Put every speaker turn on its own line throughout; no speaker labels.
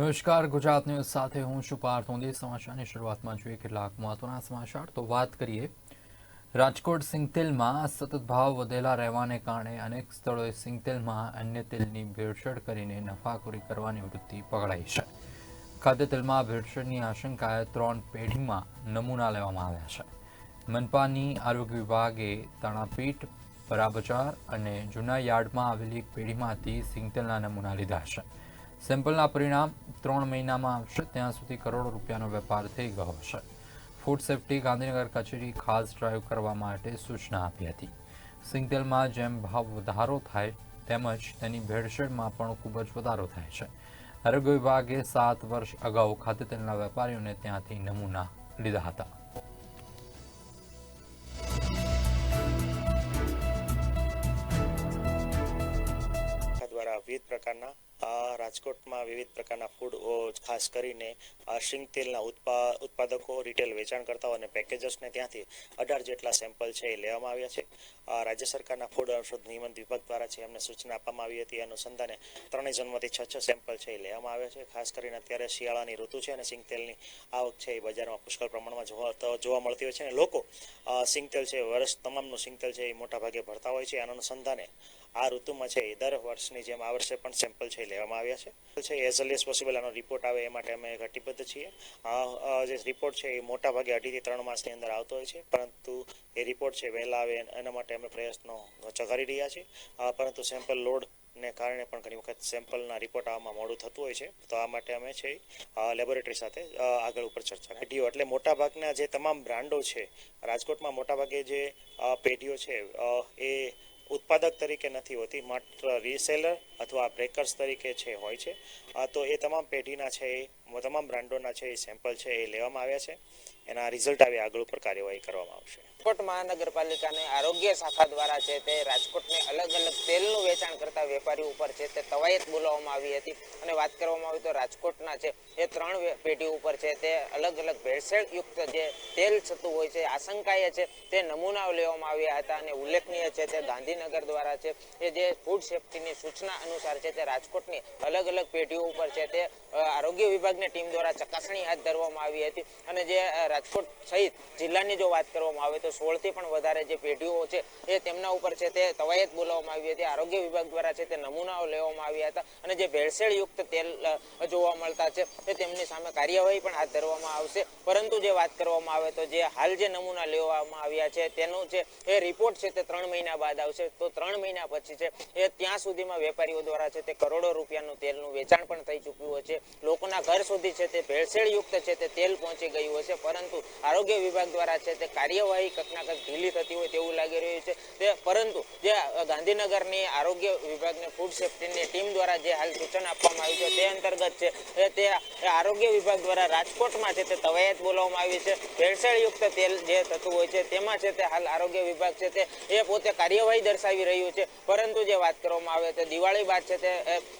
નમસ્કાર, ગુજરાત ન્યૂઝ સાથે હું છું પાર્થ મોદી. સમાચારની શરૂઆતમાં જોઈએ કેટલાક મહત્વના સમાચાર. તો વાત કરીએ. રાજકોટ સિંગતેલમાં સતત ભાવ વધેલા રહેવાને કારણે અનેક સ્થળોએ સિંગતેલમાં અન્ય તેલની ભેળસેળ કરીને નફાખોરી કરવાની વૃત્તિ પકડાઈ છે. ખાદ્ય તેલમાં ભેળસેળની આશંકાએ ત્રણ પેઢીમાં નમૂના લેવામાં આવ્યા છે. મનપાની આરોગ્ય વિભાગે તણાપીઠ બરાબજાર અને જૂના યાર્ડમાં આવેલી પેઢીમાંથી સિંગતેલના નમૂના લીધા છે. સેમ્પલના પરિણામ ત્રણ મહિનામાં આવશે. ત્યાં સુધી કરોડો રૂપિયાનો વેપાર થઈ ગયો છે ફૂડ સેફટી ગાંધીનગર કચેરી ખાસ ડ્રાઈવ કરવા માટે સૂચના આપી હતી. સિંગતેલમાં જેમ ભાવ વધારો થાય, તેમજ તેની ભેળસેળમાં પણ ખૂબ જ વધારો થાય છે. આરોગ્ય વિભાગે સાત વર્ષ અગાઉ ખાદ્યતેલના વેપારીઓને ત્યાંથી નમૂના લીધા હતા.
દ્વારા વિવિધ પ્રકારના રાજકોટમાં વિવિધ પ્રકારના ફૂડ ખાસ કરીને શિંગ તેલના ઉત્પા, ઉત્પાદકો રિટેલ વેચાણકર્તાઓ અને પેકેજર્સને ત્યાંથી અઢાર જેટલા સેમ્પલ છે એ લેવામાં આવ્યા છે. રાજ્ય સરકારના ફૂડ ઔષધ નિયમન વિભાગ દ્વારા છે એમને સૂચના આપવામાં આવી હતી અનુસંધાને ત્રણેય જન્મથી છ છ સેમ્પલ છે એ લેવામાં આવ્યા છે. ખાસ કરીને અત્યારે શિયાળાની ઋતુ છે અને સિંગ તેલની આવક છે એ બજારમાં પુષ્કળ પ્રમાણમાં જોવા જોવા મળતી હોય છે. અને લોકો સિંગ તેલ છે વર્ષ, તમામનું સિંગ તેલ છે એ મોટા ભાગે ભરતા હોય છે. આના અનુસંધાને આ ઋતુમાં છે એ દર વર્ષની જેમ આ વર્ષે પણ સેમ્પલ છે લેવામાં આવ્યા છે. છે એઝ અર્લી એઝ પોસિબલ આનો રિપોર્ટ આવે એ માટે અમે કટિબદ્ધ છીએ. જે રિપોર્ટ છે એ મોટા ભાગે અઢીથી ત્રણ માસની અંદર આવતો હોય છે. પરંતુ એ રિપોર્ટ છે વહેલા આવે એના માટે અમે પ્રયત્નો ચકારી રહ્યા છીએ. પરંતુ સેમ્પલ લોડ ને કારણે પણ ઘણી વખત સેમ્પલના રિપોર્ટ આવવામાં મોડું થતું હોય છે. તો આ માટે અમે છે લેબોરેટરી સાથે આગળ ઉપર ચર્ચા પેઢીઓ એટલે મોટાભાગના જે તમામ બ્રાન્ડો છે, રાજકોટમાં મોટાભાગે જે પેઢીઓ છે એ ઉત્પાદક તરીકે નથી હોતી, માત્ર રીસેલર અથવા બ્રેકર્સ તરીકે છે, હોય છે. તો એ તમામ પેઢીના છે, એ તમામ બ્રાન્ડોના છે, એ સેમ્પલ છે, એ લેવામાં આવ્યા છે. એના રિઝલ્ટ આવે આગળ ઉપર કાર્યવાહી કરવામાં આવશે.
રાજકોટ મહાનગરપાલિકાની આરોગ્ય શાખા દ્વારા છે તે રાજકોટને અલગ અલગ તેલનું વેચાણ કરતા વેપારી ઉપર છે તે કવાયત બોલાવવામાં આવી હતી. અને વાત કરવામાં આવી તો રાજકોટના છે એ ત્રણ પેઢી ઉપર છે તે અલગ અલગ ભેળસેળયુક્ત જે તેલ થતું હોય છે આશંકાએ છે તે નમૂનાઓ લેવામાં આવ્યા હતા. અને ઉલ્લેખનીય છે તે ગાંધીનગર દ્વારા છે એ જે ફૂડ સેફ્ટીની સૂચના અનુસાર છે તે રાજકોટની અલગ અલગ પેઢીઓ ઉપર છે તે આરોગ્ય વિભાગની ટીમ દ્વારા ચકાસણી હાથ ધરવામાં આવી હતી. અને જે રાજકોટ સહિત જિલ્લાની જો વાત કરવામાં આવે તો સોળથી પણ વધારે જે પેઢીઓ છે, એ તેમના ઉપર છે તે કવાયત બોલાવવામાં આવી હતી. આરોગ્ય વિભાગ દ્વારા છે તે નમૂનાઓ લેવામાં આવ્યા હતા. અને જે ભેળસેળયુક્ત તેલ જોવા મળતા છે તે તેમની સામે કાર્યવાહી પણ હાથ ધરવામાં આવશે. પરંતુ જે વાત કરવામાં આવે તો જે હાલ જે નમૂના લેવામાં આવ્યા છે, તેનો જે, એ રિપોર્ટ છે તે ત્રણ મહિના બાદ આવશે. તો ત્રણ મહિના પછી છે, એ ત્યાં સુધીમાં વેપારીઓ દ્વારા છે તે કરોડો રૂપિયાનું તેલનું વેચાણ પણ થઈ ચૂક્યું છે. લોકોના ઘર સુધી છે તે ભેળસેળયુક્ત છે તે તેલ પહોંચી ગયું હશે. પરંતુ આરોગ્ય વિભાગ દ્વારા છે તે કાર્યવાહી કંઈકના કંઈક ઢીલી થતી હોય તેવું લાગી રહ્યું છે. તે પરંતુ જે ગાંધીનગરની આરોગ્ય વિભાગની ફૂડ સેફ્ટીની ટીમ દ્વારા જે હાલ સૂચન આપવામાં આવ્યું છે તે અંતર્ગત છે. તે આરોગ્ય વિભાગ દ્વારા રાજકોટમાં છે તે તવાયત બોલાવવામાં આવી છે. ભેળસેળયુક્ત તેલ જે થતું હોય છે તેમાં છે તે હાલ આરોગ્ય વિભાગ છે તે એ પોતે કાર્યવાહી દર્શાવી રહ્યું છે. પરંતુ જે વાત કરવામાં આવે તો દિવાળી બાદ છે તે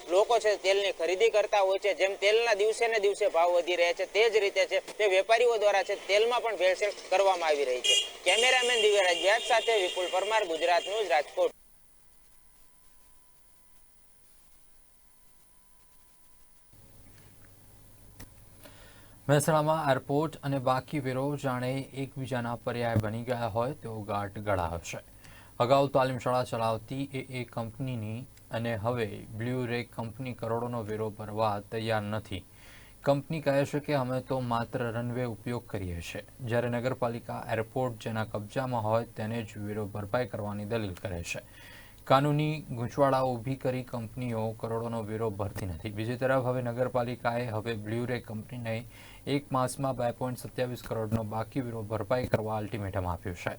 લોકો છે તેલની ખરીદી કરતા હોય છે. જેમ તેલના દિવસે ને દિવસે ભાવ વધી રહ્યા છે, તે જ રીતે છે તે વેપારીઓ દ્વારા છે તેલમાં પણ ભેળસેળ કરવામાં આવી રહી છે. કેમેરામેન દિવ્યરાજ સાથે વિપુલ પરમાર, ગુજરાત ન્યૂઝ, રાજકોટ.
મહેસાણામાં એરપોર્ટ અને બાકી વેરો જાણે એકબીજાના પર્યાય બની ગયા હોય તેવો ગાંઠ ગળાયો છે. અગાઉ તાલીમ શાળા ચલાવતી એ એ કંપનીની અને હવે બ્લ્યુ રે કંપની કરોડોનો વેરો ભરવા તૈયાર નથી. કંપની કહે છે કે અમે તો માત્ર રનવે ઉપયોગ કરીએ છીએ. જ્યારે નગરપાલિકા એરપોર્ટ જેના કબજામાં હોય તેને જ વેરો ભરપાઈ કરવાની દલીલ કરે છે. કાનૂની ગૂંચવાડા ઊભી કરી કંપનીઓ કરોડોનો વેરો ભરતી નથી. બીજી તરફ હવે નગરપાલિકાએ હવે બ્લ્યુરે કંપનીને એક માસમાં બે પોઈન્ટ સત્યાવીસ કરોડનો બાકી વેરો ભરપાઈ કરવા અલ્ટિમેટમ આપ્યું છે.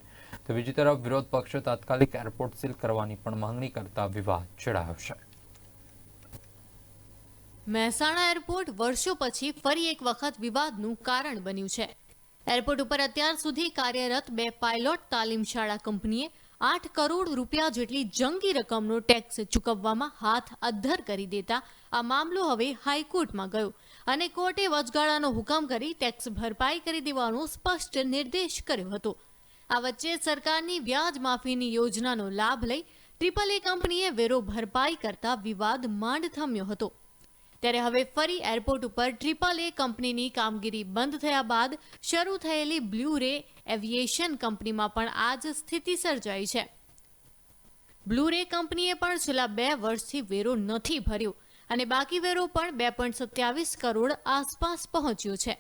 તો બીજી તરફ વિરોધ પક્ષે તાત્કાલિક એરપોર્ટ સીલ કરવાની પણ માંગણી કરતા વિવાદ છેડાયો છે.
મહેસાણા એરપોર્ટ વર્ષો પછી ફરી એક વખત વિવાદનું કારણ બન્યું છે. એરપોર્ટ ઉપર અત્યાર સુધી કાર્યરત બે પાયલોટ તાલીમ શાળા કંપનીએ આઠ કરોડ રૂપિયા જેટલી જંગી રકમનો ટેક્સ ચૂકવવામાં હાથ અદ્ધર કરી દેતા આ મામલો હવે હાઈકોર્ટમાં ગયો અને કોર્ટે વચગાળાનો હુકમ કરી ટેક્સ ભરપાઈ કરી દેવાનો સ્પષ્ટ નિર્દેશ કર્યો હતો. આ વચ્ચે સરકારની વ્યાજ માફીની યોજનાનો લાભ લઈ ટ્રિપલ એ કંપનીએ વેરો ભરપાઈ કરતા વિવાદ માંડ થમ્યો હતો. ત્યારે હવે ફરી એરપોર્ટ ઉપર ટ્રિપલ એ કંપનીની કામગીરી બંધ થયા બાદ શરૂ થયેલી બ્લુ રે એવિએશન કંપનીમાં પણ આ જ સ્થિતિ સર્જાઈ છે. બ્લુ રે કંપનીએ પણ છેલ્લા બે વર્ષથી વેરો નથી ભર્યો અને બાકી વેરો પણ બે પોઈન્ટ સત્યાવીસ કરોડ આસપાસ પહોંચ્યો છે.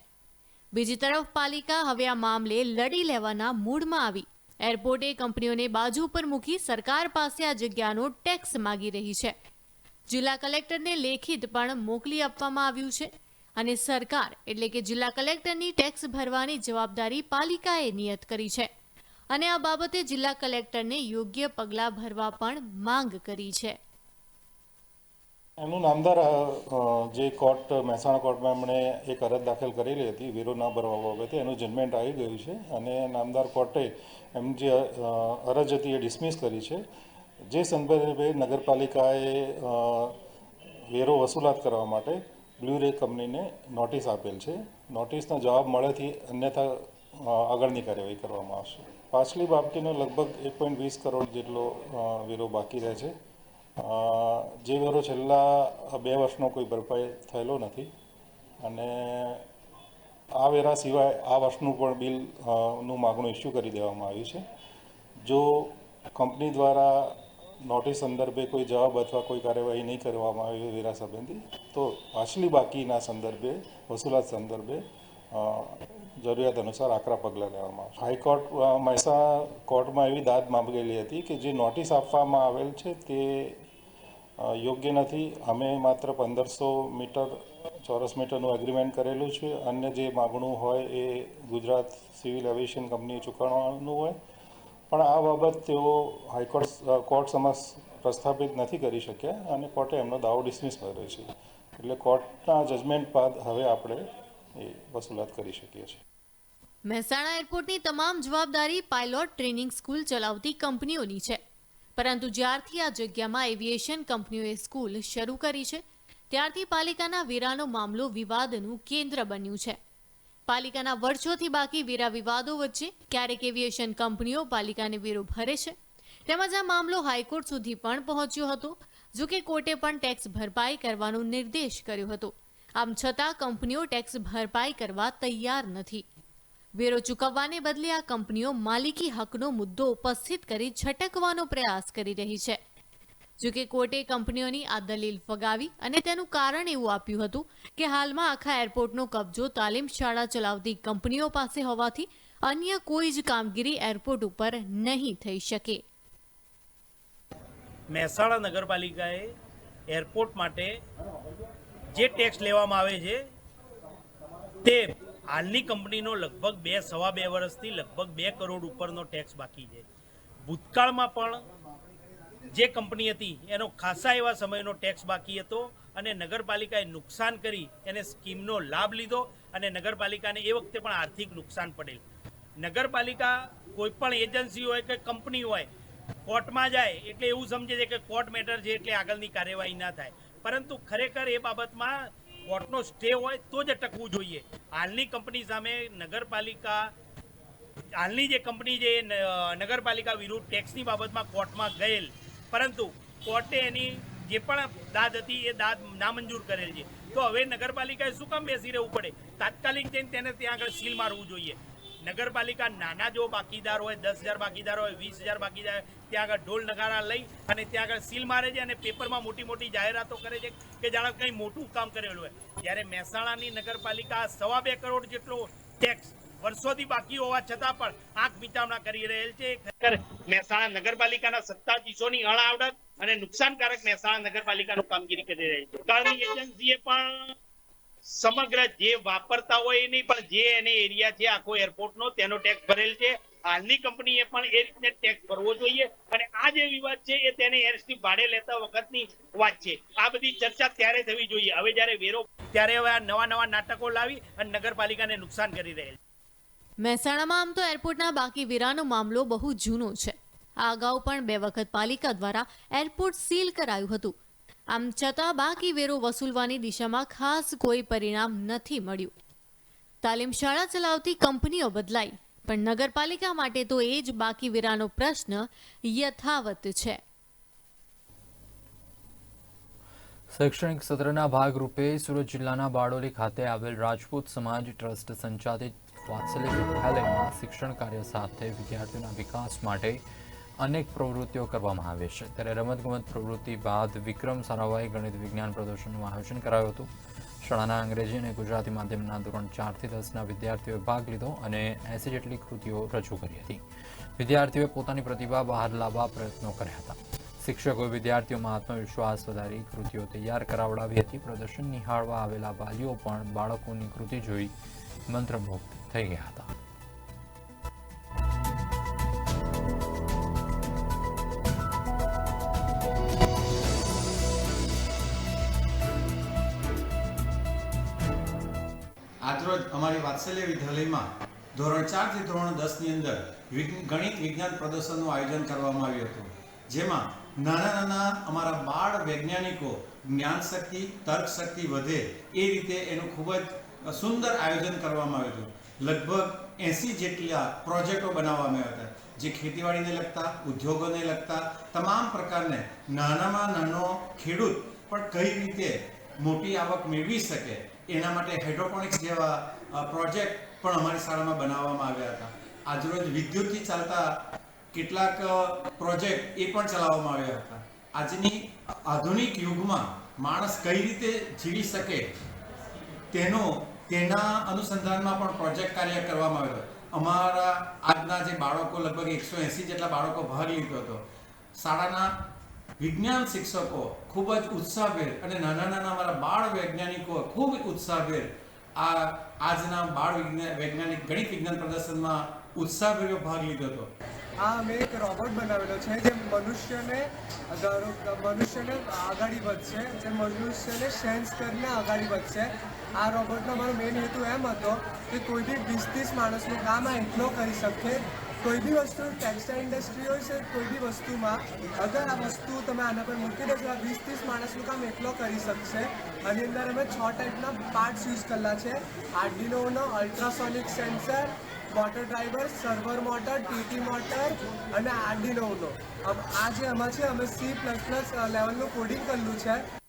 બીજી તરફ પાલિકા હવે આ મામલે લડી લેવાના મૂડમાં આવી. એરપોર્ટે કંપનીઓને બાજુ પર મૂકી સરકાર પાસે આ જગ્યાનો ટેક્સ માગી રહી છે. જિલ્લા કલેક્ટરને લેખિત પણ મોકલી આપવામાં આવ્યું છે. અને સરકાર એટલે કે જિલ્લા કલેક્ટરની ટેક્સ ભરવાની જવાબદારી પાલિકાએ નિયત કરી છે. અને આ બાબતે જિલ્લા કલેક્ટરને યોગ્ય પગલાં ભરવા પણ માંગ કરી છે.
એમનું નામદાર જે કોર્ટ, મહેસાણા કોર્ટમાં એમણે એક અરજ દાખલ કરેલી હતી વેરો ના ભરવા બાબતે એનું જજમેન્ટ આવી ગયું છે. અને નામદાર કોર્ટે એમ જે અરજ હતી એ ડિસમિસ કરી છે. જે સંદર્ભે નગરપાલિકાએ વેરો વસૂલાત કરવા માટે બ્લુ કંપનીને નોટિસ આપેલ છે. નોટિસનો જવાબ મળેથી અન્યથા આગળની કાર્યવાહી કરવામાં આવશે. પાછલી બાબતીનો લગભગ એક પોઈન્ટ વીસ કરોડ જેટલો વેરો બાકી રહે છે. જે વેરો છેલ્લા બે વર્ષનો કોઈ ભરપાઈ થયેલો નથી અને આ વેરા સિવાય આ વર્ષનું પણ બિલનું માગણું ઇસ્યુ કરી દેવામાં આવ્યું છે. જો કંપની દ્વારા નોટિસ સંદર્ભે કોઈ જવાબ અથવા કોઈ કાર્યવાહી નહીં કરવામાં આવી વેરા સંબંધી તો પાછલી બાકીના સંદર્ભે, વસૂલાત સંદર્ભે જરૂરિયાત અનુસાર આકરા પગલાં લેવામાં આવશે. હાઈકોર્ટ મહેસા કોર્ટમાં એવી દાદ માંગેલી હતી કે જે નોટિસ આપવામાં આવેલ છે તે યોગ્ય નથી. અમે માત્ર પંદરસો મીટર, ચોરસ મીટરનું એગ્રીમેન્ટ કરેલું છે. અન્ય જે માગણું હોય એ ગુજરાત સિવિલ એવિએશન કંપનીએ ચૂકવવાનું હોય. પણ આ બાબત તેઓ હાઈકોર્ટ કોર્ટ સમક્ષ પ્રસ્થાપિત નથી કરી શક્યા અને કોર્ટે એમનો દાવો ડિસમિસ કર્યો છે. એટલે કોર્ટના જજમેન્ટ બાદ હવે આપણે એ વસૂલાત કરી શકીએ છીએ.
મહેસાણા એરપોર્ટની તમામ જવાબદારી પાયલોટ ટ્રેનિંગ સ્કૂલ ચલાવતી કંપનીઓની છે. પરંતુ જ્યારથી આ જગ્યામાં એવિએશન કંપનીઓએ સ્કૂલ શરૂ કરી છે, ત્યારથી પાલિકાના વેરાનો મામલો વિવાદનું કેન્દ્ર બન્યું છે. પાલિકાના વર્ષોથી બાકી વેરા વિવાદો વચ્ચે ક્યારેક એવિએશન કંપનીઓ પાલિકાને વેરો ભરે છે. તેમજ આ મામલો હાઈકોર્ટ સુધી પણ પહોંચ્યો હતો, જો કે કોર્ટે પણ ટેક્સ ભરપાઈ કરવાનો નિર્દેશ કર્યો હતો. આમ છતાં કંપનીઓ ટેક્સ ભરપાઈ કરવા તૈયાર નથી. વેરો ચૂકવવાને બદલે આ કંપનીઓ માલિકી હકનો મુદ્દો ઉપસ્થિત કરી છટકવાનો પ્રયાસ કરી રહી છે. જોકે કોર્ટે કંપનીઓની આ દલીલ ફગાવી અને તેનું કારણ એવું આપ્યું હતું કે હાલમાં આખા એરપોર્ટનો કબજો તાલીમ શાળા ચલાવતી કંપનીઓ પાસે હોવાથી અન્ય કોઈ જ કામગીરી એરપોર્ટ ઉપર નહીં થઈ શકે.
મહેસાણા નગરપાલિકાએ એરપોર્ટ માટે જે ટેક્સ લેવામાં આવે છે, તે હાલની કંપનીનો લગભગ બે, સવા બે વર્ષથી લગભગ બે કરોડ ઉપરનો ટેક્સ બાકી છે. ભૂતકાળમાં પણ જે કંપની હતી, એનો ખાસા એવા સમયનો ટેક્સ બાકી હતો અને નગરપાલિકાએ નુકસાન કરી, એને સ્કીમનો લાભ લીધો અને નગરપાલિકાને એ વખતે પણ આર્થિક નુકસાન પડેલ. નગરપાલિકા કોઈ પણ એજન્સી હોય કે કંપની હોય, કોર્ટમાં જાય એટલે એવું સમજે છે કે કોર્ટ મેટર છે એટલે આગળની કાર્યવાહી ના થાય. પરંતુ ખરેખર એ બાબતમાં કોર્ટનો સ્ટે હોય તો જ અટકવું જોઈએ. હાલની કંપની સામે નગરપાલિકા, હાલની જે કંપની જે નગરપાલિકા વિરુદ્ધ ટેક્સની બાબતમાં કોર્ટમાં ગયેલ પરંતુ કોર્ટે એની જે પણ દાદ હતી એ દાદ નામંજૂર કરેલ છે. તો હવે નગરપાલિકાએ શું કામ બેસી રહેવું પડે? તાત્કાલિક જઈને તેને ત્યાં આગળ સીલ મારવું જોઈએ. નગરપાલિકા નાના જો બાકીદાર હોય, દસ હજાર બાકીદાર હોય, વીસ હજાર બાકીદાર ત્યાં આગળ ઢોલ નગારા લઈ અને ત્યાં આગળ સીલ મારે છે અને પેપરમાં મોટી મોટી જાહેરાતો કરે છે કે જાણે કંઈ મોટું કામ કરેલું હોય. જ્યારે મહેસાણાની નગરપાલિકા સવા બે કરોડ જેટલો ટેક્સ વર્ષોથી બાકી હોવા છતાં પણ આંખ મીચાવણા કરી રહેલ છે. ખરેખર મહેસાણા નગરપાલિકાના સત્તાધીશોની અણઆવડત અને નુકસાનકારક મહેસાણા નગરપાલિકાનું કામગીરી કરી રહી છે. સરકારની એજન્સીએ પણ સમગ્ર જે વાપરતા હોય નહીં, પણ જે એને એરિયા છે, આખો એરપોર્ટનો, તેનો ટેક્સ ભરેલ છે. હાલની કંપનીએ પણ એ રીતે ટેક્સ ભરવો જોઈએ અને આ જે વિવાદ છે એ તેને એરસ્ટ્રીપ ભાડે લેતા વખતની વાત છે. આ બધી ચર્ચા ત્યારે થવી જોઈએ. હવે જ્યારે વેરો ત્યારે હવે આ નવા નવા નાટકો લાવી અને નગરપાલિકાને નુકસાન કરી રહેલ છે.
મહેસાણામાં આમ તો એરપોર્ટના બાકી વેરાનો મામલો બહુ જૂનો છે. આ અગાઉ પણ બે વખત પાલિકા દ્વારા એરપોર્ટ સીલ કરાયું હતું. આમ છતાં બાકી વેરો વસૂલવાની દિશામાં ખાસ કોઈ પરિણામ નથી મળ્યું. તાલીમ શાળા ચલાવતી કંપનીઓ બદલાઈ, પણ નગરપાલિકા માટે તો એ જ બાકી વેરાનો પ્રશ્ન યથાવત છે.
શૈક્ષણિક સત્રના ભાગરૂપે સુરત જિલ્લાના બારડોલી ખાતે આવેલ રાજપૂત સમાજ ટ્રસ્ટ સંચાલિત વાત્સલ્ય વિદ્યાલયમાં શિક્ષણ કાર્ય સાથે વિદ્યાર્થીઓના વિકાસ માટે અનેક પ્રવૃત્તિઓ કરવામાં આવે છે. ત્યારે રમતગમત પ્રવૃત્તિ બાદ વિક્રમ સારાભાઈ ગણિત વિજ્ઞાન પ્રદર્શનનું આયોજન કરાયું હતું. શાળાના અંગ્રેજી અને ગુજરાતી માધ્યમના ધોરણ ચારથી દસના વિદ્યાર્થીઓએ ભાગ લીધો અને એસી જેટલી કૃતિઓ રજૂ કરી હતી. વિદ્યાર્થીઓએ પોતાની પ્રતિભા બહાર લાવવા પ્રયત્નો કર્યા હતા. શિક્ષકોએ વિદ્યાર્થીઓમાં આત્મવિશ્વાસ વધારી કૃતિઓ તૈયાર કરાવડાવી હતી. પ્રદર્શન નિહાળવા આવેલા વાલીઓ પણ બાળકોની કૃતિ જોઈ મંત્રમુગ્ધ થઈ
આજરોજ અમારી વાત્સલ્ય વિદ્યાલયમાં ધોરણ ચારથી ધોરણ દસની અંદર ગણિત વિજ્ઞાન પ્રદર્શનનું આયોજન કરવામાં આવ્યું હતું. જેમાં નાના નાના અમારા બાળ વૈજ્ઞાનિકો જ્ઞાન શક્તિ, તર્ક શક્તિ વધે એ રીતે એનું ખૂબ જ સુંદર આયોજન કરવામાં આવ્યું હતું. લગભગ એંસી જેટલા પ્રોજેક્ટો બનાવવામાં આવ્યા હતા, જે ખેતીવાડીને લગતા, ઉદ્યોગોને લગતા, તમામ પ્રકારને નાનામાં નાનો ખેડૂત પણ કઈ રીતે મોટી આવક મેળવી શકે, એના માટે હાઇડ્રોપોનિક્સ જેવા પ્રોજેક્ટ પણ અમારી શાળામાં બનાવવામાં આવ્યા હતા. આજરોજ વિદ્યુતથી ચાલતા કેટલાક પ્રોજેક્ટ એ પણ ચલાવવામાં આવ્યા હતા. આજની આધુનિક યુગમાં માણસ કઈ રીતે જીવી શકે તેનો તેના અનુસંધાનમાં પણ પ્રોજેક્ટ કાર્ય કરવામાં આવ્યો અમારા આજના જે બાળકો, લગભગ એકસો એંસી જેટલા બાળકો ભાગ લીધો હતો. શાળાના વિજ્ઞાન શિક્ષકો ખૂબ જ ઉત્સાહભેર અને નાના નાના અમારા બાળ વૈજ્ઞાનિકો ખૂબ ઉત્સાહભેર આ આજના બાળ વિજ્ઞાન વૈજ્ઞાનિક ગણિત વિજ્ઞાન પ્રદર્શનમાં ઉત્સાહભેર ભાગ લીધો હતો.
આ અમે એક રોબોટ બનાવેલો છે જે મનુષ્યને મનુષ્યને આગળ વધશે, જે મનુષ્યને સેન્સ કરીને આગળ વધશે. આ રોબોટનો મારો મેઇન હેતુ એમ હતો કે કોઈ બી ત્રીસ માણસનું કામ આ એટલો કરી શકે. કોઈ બી વસ્તુ ટેક્સટાઇલ ઇન્ડસ્ટ્રી હોય છે, કોઈ બી વસ્તુમાં, અગર આ વસ્તુ તમે આના પર મૂકી દેશો આ વીસ ત્રીસ માણસનું કામ એટલો કરી શકશે. આની અંદર અમે છ ટાઈપના પાર્ટ્સ યુઝ કરેલા છે. આર્ડિનોનો ultrasonic sensor motor driver server motor TT motor અને આર્ડિનોનો આ જે એમાં છે, અમે સી પ્લસ પ્લસ લેવલનું કોડિંગ કરેલું છે.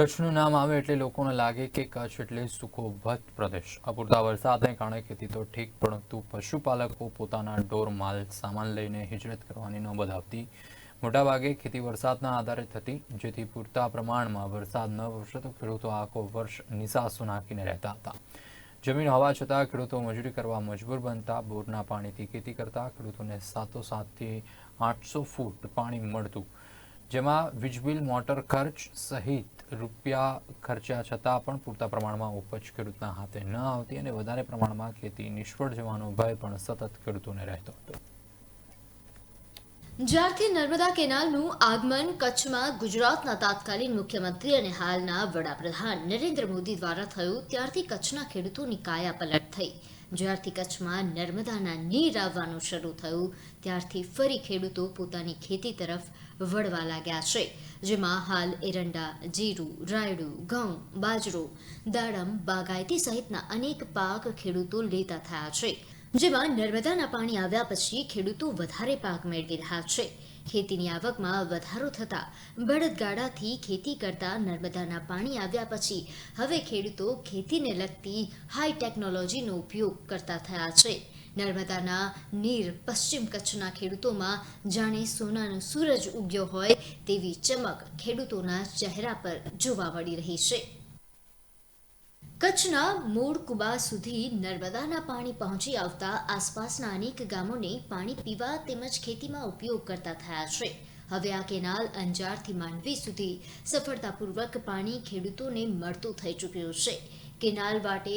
કચ્છનું નામ આવે એટલે લોકોને લાગે કે કચ્છ એટલે સુખોભત પ્રદેશ. અપૂરતા વરસાદને કારણે ખેતી તો ઠીક, પરંતુ પશુપાલકો પોતાના ઢોર, માલ, સામાન લઈને હિજરત કરવાની નોબત આવતી મોટાભાગે ખેતી વરસાદના આધારે થતી, જેથી પૂરતા પ્રમાણમાં વરસાદ ન વરસે તો ખેડૂતો આખો વર્ષ નિસાસો નાખીને રહેતા હતા. જમીન હોવા છતાં ખેડૂતો મજૂરી કરવા મજબૂર બનતા, બોરના પાણીથી ખેતી કરતા ખેડૂતોને સાતોસાતથી આઠસો ફૂટ પાણી મળતું. જેમાં વીજબિલ, મોટર ખર્ચ સહિત રૂપિયા ખર્ચ્યા છતાં પણ પૂરતા પ્રમાણમાં ઉપજ ખેડૂતના હાથે ન આવતી અને વધારે પ્રમાણમાં ખેતી નિષ્ફળ જવાનો ભય પણ સતત ખેડૂતોને રહેતો હતો.
જ્યારથી નર્મદા કેનાલનું આગમન કચ્છમાં ગુજરાતના તાત્કાલિન મુખ્યમંત્રી અને હાલના વડાપ્રધાન નરેન્દ્ર મોદી દ્વારા થયું, ત્યારથી કચ્છના ખેડૂતોની કાયા પલટ થઈ. જ્યારથી કચ્છમાં નર્મદાના નીર આવવાનું શરૂ થયું, ત્યારથી ફરી ખેડૂતો પોતાની ખેતી તરફ વળવા લાગ્યા છે, જેમાં હાલ એરંડા, જીરું, રાયડું, ઘઉં, બાજરો, દાડમ, બાગાયતી સહિતના અનેક પાક ખેડૂતો લેતા થયા છે, જેમાં નર્મદાના પાણી આવ્યા પછી ખેડૂતો વધારે પાક મેળવી રહ્યા છે. ખેતીની આવકમાં વધારો થતાં બળદગાડાથી ખેતી કરતા નર્મદાના પાણી આવ્યા પછી હવે ખેડૂતો ખેતીને લગતી હાઈ ટેકનોલોજીનો ઉપયોગ કરતા થયા છે. નર્મદાના નીર પશ્ચિમ કચ્છના ખેડૂતોમાં જાણે સોનાનો સૂરજ ઉગ્યો હોય તેવી ચમક ખેડૂતોના ચહેરા પર જોવા મળી રહી છે. કચ્છના મૂળ સુધી નર્મદાના પાણી પહોંચી આવતા આસપાસના અનેક ગામોને પાણી પીવા તેમજ ખેતીમાં ઉપયોગ કરતા થયા છે. હવે આ કેનાલ અંજારથી માંડવી સુધી સફળતાપૂર્વક પાણી ખેડૂતોને મળતું થઈ ચૂક્યું છે. કેનાલ વાટે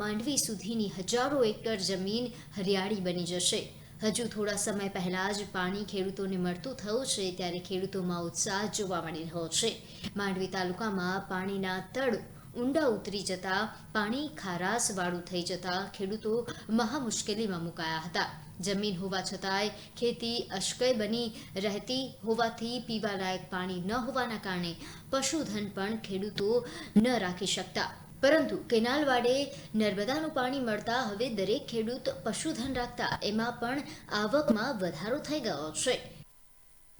માંડવી સુધીની હજારો એકર જમીન હરિયાળી બની જશે. હજુ થોડા સમય પહેલા જ પાણી ખેડૂતોને મળતું થયું છે, ત્યારે ખેડૂતોમાં ઉત્સાહ જોવા મળી રહ્યો છે. માંડવી તાલુકામાં પાણીના તળ ઊંડા ઉતરી જતા, પાણી ખારાશવાળું થઈ જતા ખેડૂતો મહા મુશ્કેલીમાં મુકાયા હતા. જમીન હોવા છતાંય ખેતી અશ્કય બની રહેતી હોવાથી પીવાલાયક પાણી ન હોવાના કારણે પશુધન પણ ખેડૂતો ન રાખી શકતા. પરંતુ કેનાલ વાડે નર્મદાનું પાણી મળતા હવે દરેક ખેડૂત પશુધન રાખતા એમાં પણ આવકમાં વધારો થઈ ગયો છે.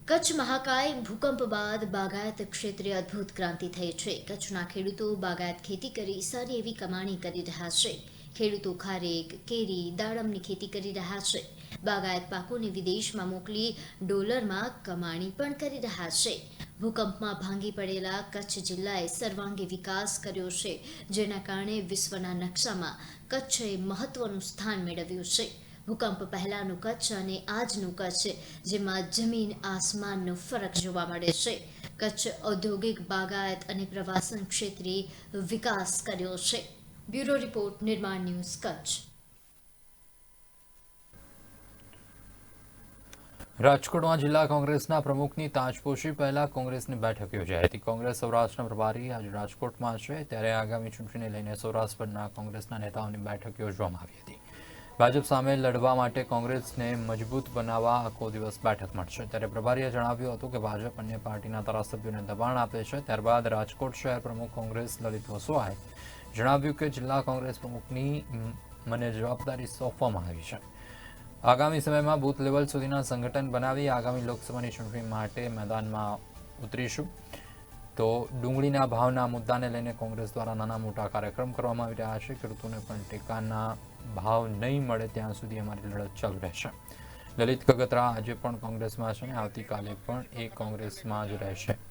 કચ્છ મહાકાય ભૂકંપ બાદ બાગાયત ક્ષેત્રે અદ્ભુત ક્રાંતિ થઈ છે. કચ્છના ખેડૂતો બાગાયત ખેતી કરી સારી એવી કમાણી કરી રહ્યા છે. ખેડૂતો ખારેક, કેરી, દાડમની ખેતી કરી રહ્યા છે. બાગાયત પાકોને વિદેશમાં મોકલી ડોલરમાં કમાણી પણ કરી રહ્યા છે. ભૂકંપમાં ભાંગી પડેલા કચ્છ જિલ્લાએ સર્વાંગી વિકાસ કર્યો છે, જેના કારણે વિશ્વના નકશામાં કચ્છએ મહત્વનું સ્થાન મેળવ્યું છે. ભૂકંપ પહેલાનું કચ્છ અને આજનું કચ્છ, જેમાં જમીન, આસમાનનો ફરક જોવા મળે છે. કચ્છ ઔદ્યોગિક બાગાયત અને પ્રવાસન ક્ષેત્રે વિકાસ કર્યો છે. બ્યુરો રિપોર્ટ, નિર્માણ ન્યૂઝ કચ્છ.
રાજકોટમાં જિલ્લા કોંગ્રેસના પ્રમુખની તાજપોશી પહેલા કોંગ્રેસની બેઠક યોજાઈ હતી. કોંગ્રેસ સૌરાષ્ટ્રના પ્રભારી આજે રાજકોટમાં છે. ત્યારે આગામી ચૂંટણીને લઈને સૌરાષ્ટ્રના કોંગ્રેસના નેતાઓની બેઠક યોજવામાં આવી હતી. ભાજપ સામે લડવા માટે કોંગ્રેસને મજબૂત બનાવવા આખો દિવસ બેઠક મળશે. ત્યારે પ્રભારીએ જણાવ્યું હતું કે ભાજપ અન્ય પાર્ટીના ધારાસભ્યોને દબાણ આપે છે. ત્યારબાદ રાજકોટ શહેર પ્રમુખ કોંગ્રેસ લલિત વસવાએ જણાવ્યું કે જિલ્લા કોંગ્રેસ પ્રમુખની મને જવાબદારી સોંપવામાં આવી છે. આગામી સમયમાં બૂથ લેવલ સુધીના સંગઠન બનાવી આગામી લોકસભાની ચૂંટણી માટે મેદાનમાં ઉતરીશું. તો ડુંગળીના ભાવના મુદ્દાને લઈને કોંગ્રેસ દ્વારા નાના મોટા કાર્યક્રમ કરવામાં આવી રહ્યા છે. ખેડૂતોને પણ ટેકાના ભાવ નહીં મળે ત્યાં સુધી અમારી લડત ચાલુ રહેશે. લલિત કગતરા આજે પણ કોંગ્રેસમાં છે. આવતીકાલે પણ એ કોંગ્રેસમાં જ રહેશે.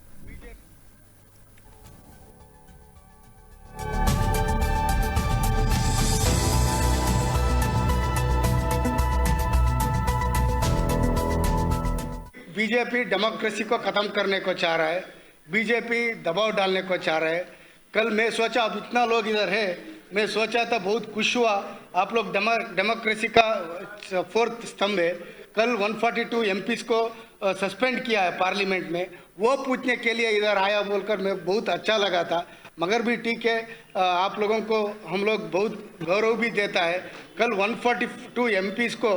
बीजेपी डेमोक्रेसी को ख़त्म करने को चाह रहा है, बीजेपी दबाव डालने को चाह रहा है। कल मैं सोचा, अब इतना लोग इधर है, मैं सोचा था बहुत खुश हुआ। आप लोग डेमोक्रेसी का फोर्थ स्तंभ है। कल 142 एमपीस को सस्पेंड किया है पार्लियामेंट में। वो पूछने के लिए इधर आया बोलकर मैं बहुत अच्छा लगा था। मगर भी ठीक है आप लोगों को, हम लोग बहुत गौरव भी देता है। कल 142 एमपीस को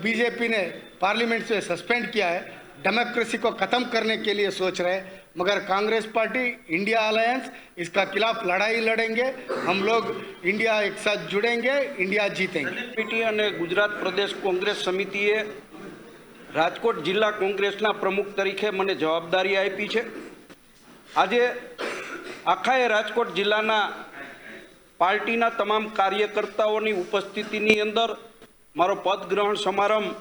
बीजेपी ने पार्लियामेंट से सस्पेंड किया है। डेमोक्रेसी को ख़त्म करने के लिए सोच रहे हैं मगर कांग्रेस पार्टी इंडिया अलायंस इसका खिलाफ लड़ाई लड़ेंगे हम लोग इंडिया एक साथ जुड़ेंगे इंडिया जीतेंगे
પીટી અને ગુજરાત પ્રદેશ કોંગ્રેસ સમિતિએ રાજકોટ જિલ્લા કોંગ્રેસના પ્રમુખ તરીકે મને જવાબદારી આપી છે આજે આખાએ રાજકોટ જિલ્લાના પાર્ટીના તમામ કાર્યકર્તાઓની ઉપસ્થિતિની અંદર મારો પદગ્રહણ સમારંભ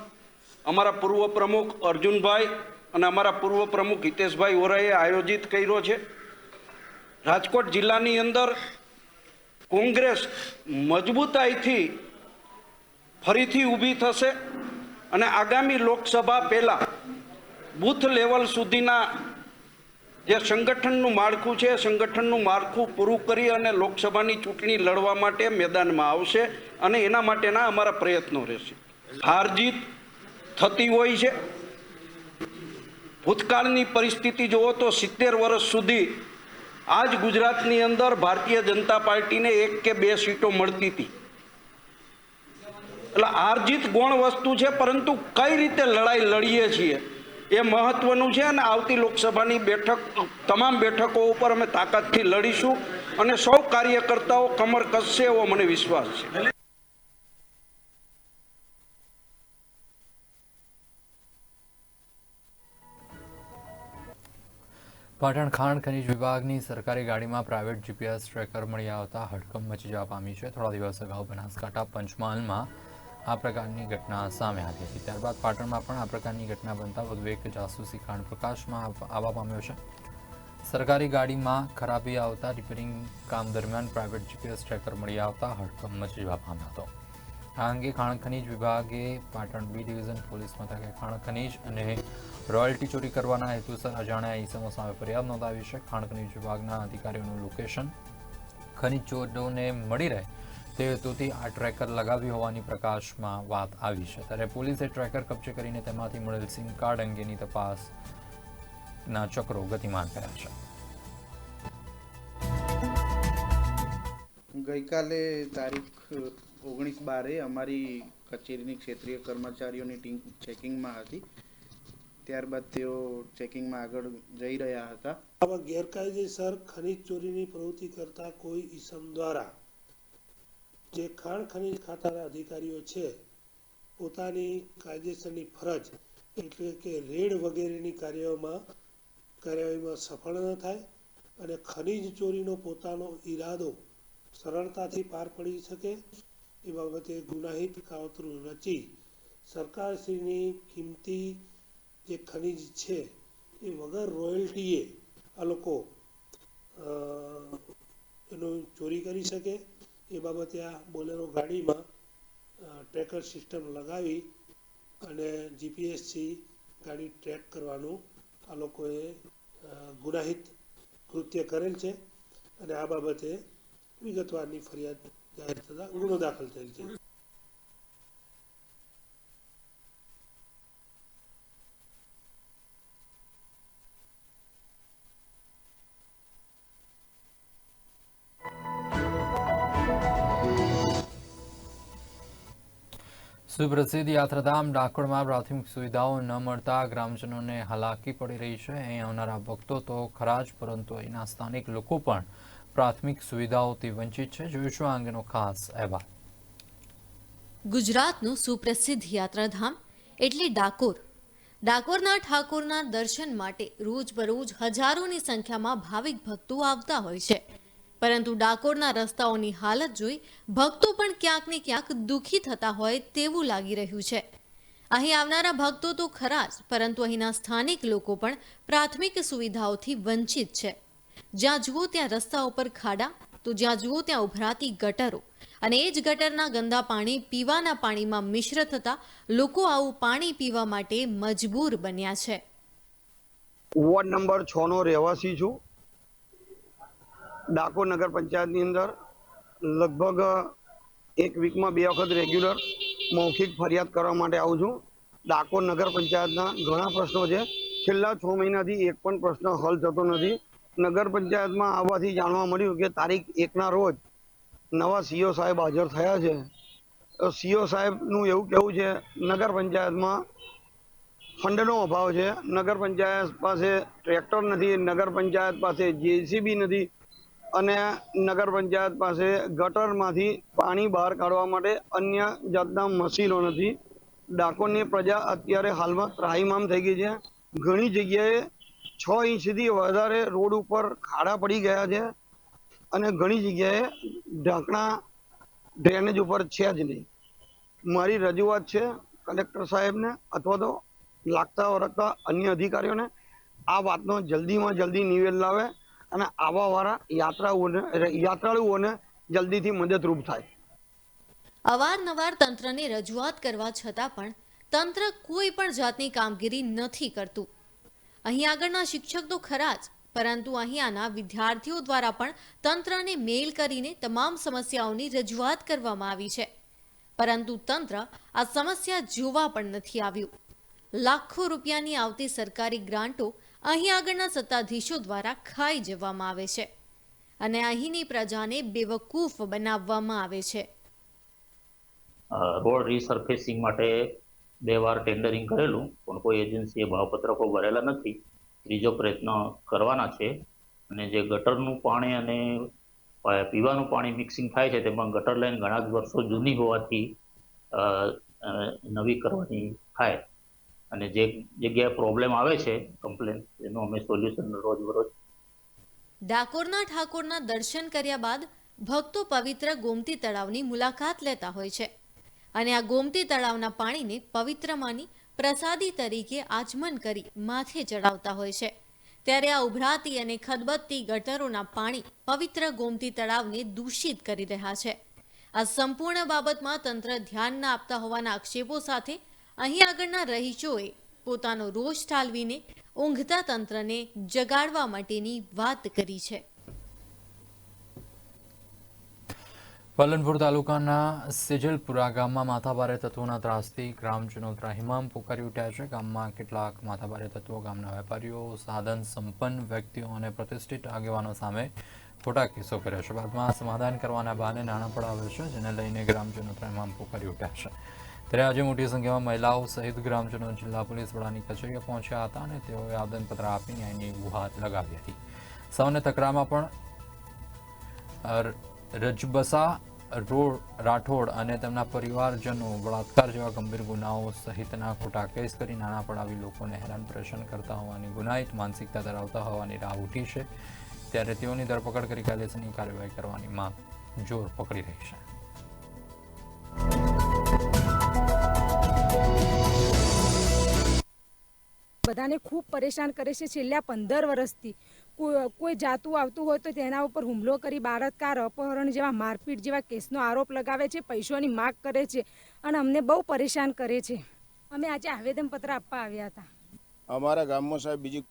અમારા પૂર્વ પ્રમુખ અર્જુનભાઈ અને અમારા પૂર્વ પ્રમુખ હિતેશભાઈ ઓરાએ આયોજિત કર્યો છે. રાજકોટ જિલ્લાની અંદર કોંગ્રેસ મજબૂતાઈથી ફરીથી ઊભી થશે અને આગામી લોકસભા પહેલાં બૂથ લેવલ સુધીના જે સંગઠનનું માળખું છે, સંગઠનનું માળખું પૂરું કરી અને લોકસભાની ચૂંટણી લડવા માટે મેદાનમાં આવશે અને એના માટેના અમારા પ્રયત્નો રહેશે. હાર જીત થતી હોય છે. ભૂતકાળની પરિસ્થિતિ જુઓ તો સિત્તેર વર્ષ સુધી આજ ગુજરાતની અંદર ભારતીય જનતા પાર્ટીને એક કે બે સીટો મળતી હતી. એટલે આર્જિત જીત ગૌણ વસ્તુ છે, પરંતુ કઈ રીતે લડાઈ લડીએ છીએ એ મહત્વનું છે અને આવતી લોકસભાની બેઠક, તમામ બેઠકો ઉપર અમે તાકાતથી લડીશું અને સૌ કાર્યકર્તાઓ કમર કસશે એવો મને વિશ્વાસ છે.
પાટણ ખાણ ખનીજ વિભાગની સરકારી ગાડીમાં પ્રાઇવેટ જીપીએસ ટ્રેકર મળી આવતા હડકંપ મચી જવા પામી છે. થોડા દિવસ અગાઉ બનાસકાંઠા પંચમહાલમાં આ પ્રકારની ઘટના સામે આવી હતી. ત્યારબાદ પાટણમાં પણ આ પ્રકારની ઘટના બનતા વધુ એક જાસૂસી કાંડ પ્રકાશમાં આવવા પામ્યો છે. સરકારી ગાડીમાં ખરાબી આવતા રિપેરિંગ કામ દરમિયાન પ્રાઇવેટ જીપીએસ ટ્રેકર મળી આવતા હડકંપ મચી જવા પામ્યો હતો. આ અંગે ખાણ ખનીજ વિભાગે પાટણ બી ડિવિઝન પોલીસ મથકે ખાણ ખનીજ અને રોયલ્ટી ચોરી કરવાના હેતુસર અજાણ્યા ઈસમો સામે ફરિયાદ નોંધાવી છે. ખાણ ખનીજ વિભાગના અધિકારીઓનું લોકેશન ખનીજ ચોરોને મળી રહે તે હેતુથી આ ટ્રેકર લગાવ્યું હોવાની પ્રકાશમાં વાત આવી છે. ત્યારે પોલીસે ટ્રેકર કબજે કરીને તેમાંથી મળેલ સિમ કાર્ડ અંગેની તપાસના ચક્રો ગતિમાન કર્યા છે.
ગઈકાલે તારીખ ઓગણીસ બારે અમારી કચેરીની ક્ષેત્રીય કર્મચારીઓની ટીમ ચેકિંગમાં હતી. ત્યારબાદ તેઓ ચેકિંગમાં આગળ જઈ રહ્યા હતા.
આવા ગેરકાયદેસર ખનીજ ચોરીની પ્રવૃત્તિ કરતા કોઈ ઈસમ દ્વારા જે ખાણ ખનીજ ખાતાના અધિકારીઓ છે, પોતાની કાયદેસરની ફરજ એટલે કે રેડ વગેરેની કાર્યોમાં, કાર્યવાહીમાં સફળ ન થાય અને ખનીજ ચોરીનો પોતાનો ઈરાદો સરળતાથી પાર પડી શકે એ બાબતે ગુનાહિત કાવતરું રચી સરકારશ્રીની કિંમતી જે ખનિજ છે, એ વગર રોયલ્ટીએ આ લોકો એનું ચોરી કરી શકે. એ બાબતે આ બોલેરો ગાડીમાં ટ્રેકર સિસ્ટમ લગાવી અને જીપીએસથી ગાડી ટ્રેક કરવાનું આ લોકોએ ગુનાહિત કૃત્ય કરેલ છે. અને આ બાબતે વિગતવારની ફરિયાદ જાહેર થતાં ગુનો દાખલ થયેલ છે
સુપ્રસિદ્ધ યાત્રાધામ ડાકોરમાં પ્રાથમિક સુવિધાઓ ન મળતા ગ્રામજનોને હાલાકી પડી રહી છે. અહીં આવનારા ભક્તો તો ખરા જ, પરંતુ અહીંના સ્થાનિક લોકો પણ પ્રાથમિક સુવિધાઓથી વંચિત છે. જોઈશું આ અંગેનો ખાસ અહેવાલ.
ગુજરાતનું સુપ્રસિદ્ધ યાત્રાધામ એટલે ડાકોર. ડાકોરના ઠાકોરના દર્શન માટે રોજબરોજ હજારોની સંખ્યામાં ભાવિક ભક્તો આવતા હોય છે. પરંતુ ડાકોરના રસ્તાઓની હાલત જોઈ ભક્તો પણ ક્યાંક ને ક્યાંક દુઃખી થતા હોય તેવું લાગી રહ્યું છે. અહીં આવનારા ભક્તો તો ખરા જ, પરંતુ અહીંના સ્થાનિક લોકો પણ પ્રાથમિક સુવિધાઓથી વંચિત છે. જ્યાં જુઓ ત્યાં રસ્તા ઉપર ખાડા, તો જ્યાં જુઓ ત્યાં ઉભરાતી ગટરો. અને એ જ ગટરના ગંદા પાણી પીવાના પાણીમાં મિશ્ર થતા લોકો આવું પાણી પીવા માટે મજબૂર બન્યા છે.
વોર્ડ નંબર છ નો રહેવાસી છું. ડાકોર નગર પંચાયતની અંદર લગભગ એક વીકમાં બે વખત રેગ્યુલર મૌખિક ફરિયાદ કરવા માટે આવું છું. ડાકોર નગર પંચાયતના ઘણા પ્રશ્નો છે. છેલ્લા છ મહિનાથી એક પણ પ્રશ્ન હલ થતો નથી. નગર પંચાયતમાં આવવાથી જાણવા મળ્યું કે તારીખ એકના રોજ નવા સીઓ સાહેબ હાજર થયા છે. સીઓ સાહેબનું એવું કહેવું છે, નગર પંચાયતમાં ફંડનો અભાવ છે. નગર પંચાયત પાસે ટ્રેક્ટર નથી, નગર પંચાયત પાસે જેસીબી નથી અને નગર પંચાયત પાસે ગટરમાંથી પાણી બહાર કાઢવા માટે અન્ય જાતના મશીનો નથી. ડાકોરની પ્રજા અત્યારે હાલમાં ત્રાહીમામ થઈ ગઈ છે. ઘણી જગ્યાએ છ ઇંચ સુધી વધારે રોડ ઉપર ખાડા પડી ગયા છે અને ઘણી જગ્યાએ ઢાંકણા ડ્રેનેજ ઉપર છે જ નહીં. મારી રજૂઆત છે કલેક્ટર સાહેબને અથવા તો લાગતા વળગતા અન્ય અધિકારીઓને આ વાતનો જલ્દીમાં જલ્દી નિવેદ લાવે અને આવાવાળા યાત્રાઓને, યાત્રાળુઓને જલ્દીથી મદદરૂપ થાય.
અવારનવાર તંત્રને રજૂઆત કરવા છતાં પણ તંત્ર કોઈ પણ જાતની કામગીરી નથી કરતું. અહીં આગળના શિક્ષક તો ખરા જ, પરંતુ અહીંયાના વિદ્યાર્થીઓ દ્વારા પણ તંત્રને મેઇલ કરીને તમામ સમસ્યાઓની રજૂઆત કરવામાં આવી છે. પરંતુ તંત્ર આ સમસ્યા જોવા પણ નથી આવ્યું. લાખો રૂપિયાની આવતી સરકારી ગ્રાન્ટો અહીં આગળના સત્તાધીશો દ્વારા ખાઈ જવામાં આવે છે અને અહીંની પ્રજાને બેવકૂફ બનાવવામાં આવે છે.
રોડ રીસર્ફેસિંગ માટે બે વાર ટેન્ડરિંગ કરેલું, પણ કોઈ એજન્સીએ ભાવપત્રકો ભરેલા નથી. ત્રીજો પ્રયત્ન કરવાના છે. અને જે ગટરનું પાણી અને પીવાનું પાણી મિક્સિંગ થાય છે, તેમાં ગટર લાઇન ઘણા જ વર્ષો જૂની હોવાથી નવી કરવાની થાય. અને જે જગ્યાએ પ્રોબ્લેમ આવે છે કમ્પ્લેન એનું અમે સોલ્યુશન રોજબરોજ
ડાકોરના ઠાકોરના દર્શન કર્યા બાદ ભક્તો પવિત્ર ગોમતી તળાવની મુલાકાત લેતા હોય છે. અને આ ગોમતી તળાવના પાણીને પવિત્ર માની પ્રસાદી તરીકે આચમન કરી માથે ચડાવતા હોય છે. ત્યારે આ ઉભરાતી અને ખદબદતી ગટરોના પાણી પવિત્ર ગોમતી તળાવને દૂષિત કરી રહ્યા છે. આ સંપૂર્ણ બાબતમાં તંત્ર ધ્યાન ન આપતા હોવાના આક્ષેપો સાથે અહીં આગળના રહીશોએ પોતાનો રોષ ઠાલવીને ઊંઘતા તંત્રને જગાડવા માટેની વાત કરી છે.
પાલનપુર તાલુકાના સિજલપુરા ગામમાં માથાભારે તત્વોના ત્રાસથી ગ્રામજનો ત્રાહિમામ પોકારી ઉઠ્યા છે. ગામમાં કેટલાક માથાભારે તત્વો, ગામના વેપારીઓ, સાધન સંપન્ન વ્યક્તિઓ અને પ્રતિષ્ઠિત આગેવાનો સામે ખોટા કેસો કર્યા છે. બાદમાં સમાધાન કરવાના બહાને નાણાં પડાવે છે, જેને લઈને ગ્રામજનો ત્રાહિમામ પોકારી ઉઠ્યા છે. ત્યારે આજે મોટી સંખ્યામાં મહિલાઓ સહિત ગ્રામજનો જિલ્લા પોલીસ વડાની કચેરીએ પહોંચ્યા હતા અને તેઓએ આવેદનપત્ર આપી ન્યાયની ગુહાર લગાવી હતી. સૌને તકરામાં પણ રજબસા, રોડ રાઠોડ અને તેમના પરિવારજનો બળાત્કાર જેવા ગંભીર ગુનાઓ સહિતના ખોટા કેસ કરી નાણાં પડાવી લોકોને હેરાન પરેશાન કરતા હોવાની ગુનાહિત માનસિકતા ધરાવતા હોવાની રાહ ઉઠી છે. ત્યારે તેઓની ધરપકડ કરી કાયદેસરની કાર્યવાહી કરવાની માંગ જોર પકડી રહી છે.
બધાને ખૂબ પરેશાન કરે છે છેલ્લા પંદર વર્ષથી. કોઈ જાતું આવતું હોય તો તેના ઉપર હુમલો કરી બાળતકાર અપહરણ જેવા મારપીટ જેવા કેસનો આરોપ લગાવે છે પૈસાની માગ કરે છે અને અમને બહુ પરેશાન કરે છે. અમે આજે આવેદનપત્ર આપવા આવ્યા હતા.
અમારા ગામમાં સાહેબ બીજી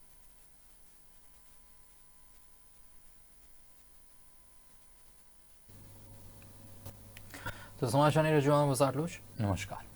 તો સમાચારની રજૂઆત બસ આટલું જ. નમસ્કાર.